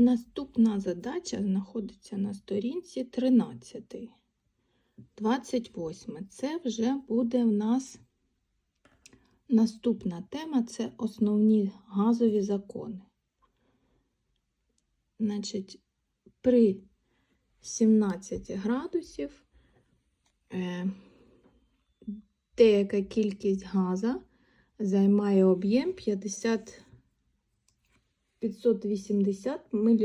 Наступна задача знаходиться на сторінці 13. 28. Це вже буде в нас наступна тема це основні газові закони. Значить, при 17 градусів е, деяка кількість газа займає об'єм 50 580 мл.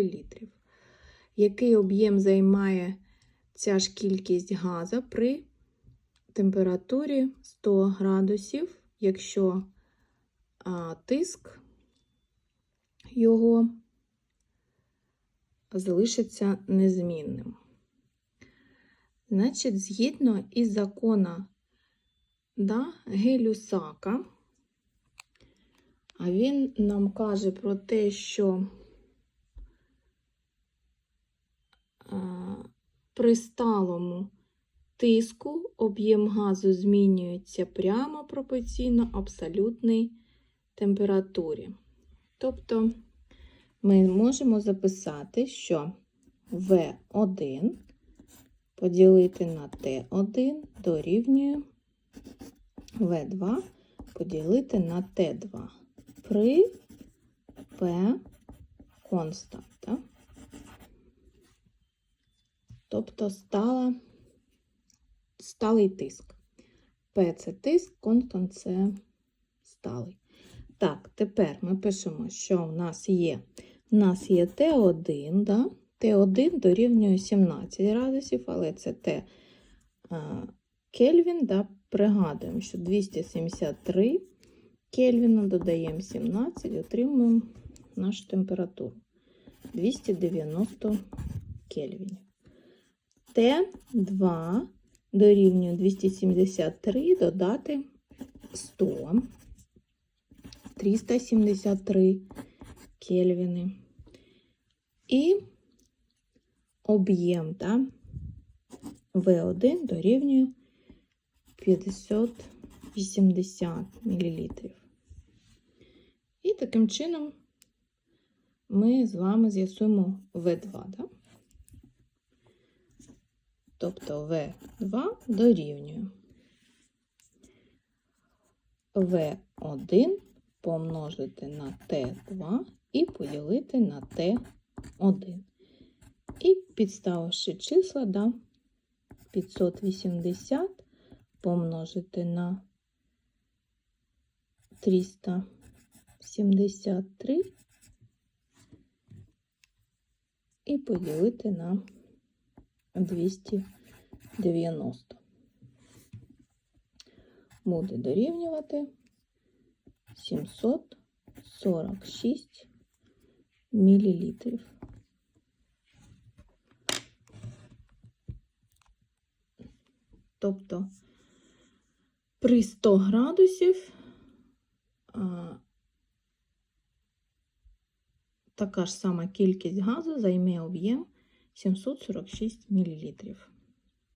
Який об'єм займає ця ж кількість газа при температурі 100 градусів, якщо а, тиск його залишиться незмінним. Значить, згідно із закона да, Гелюсака, а він нам каже про те, що при сталому тиску об'єм газу змінюється прямо пропорційно абсолютній температурі. Тобто ми можемо записати, що В1 поділити на Т1 дорівнює В2 поділити на Т2 при P константа. Тобто стала, сталий тиск. P це тиск, констант це сталий. Так, тепер ми пишемо, що в нас є. У нас є Т1, да? Т1 дорівнює 17 градусів, але це Т Кельвін, да? пригадуємо, що 273 Кельвіна додаємо 17, отримуємо нашу температуру 290 Кельвінів. Т2 дорівнює 273 додати 100, 373 Кельвіни. І об'єм да, В1 дорівнює 580 мл. І таким чином ми з вами з'ясуємо В2. Да? Тобто В2 дорівнює В1 помножити на Т2 і поділити на Т1. І підставивши числа, да, 580 помножити на 373 і поділити на 290. Буде дорівнювати 746 мілілітрів. Тобто при 100 градусів така ж сама кількість газу займе об'єм 746 мл.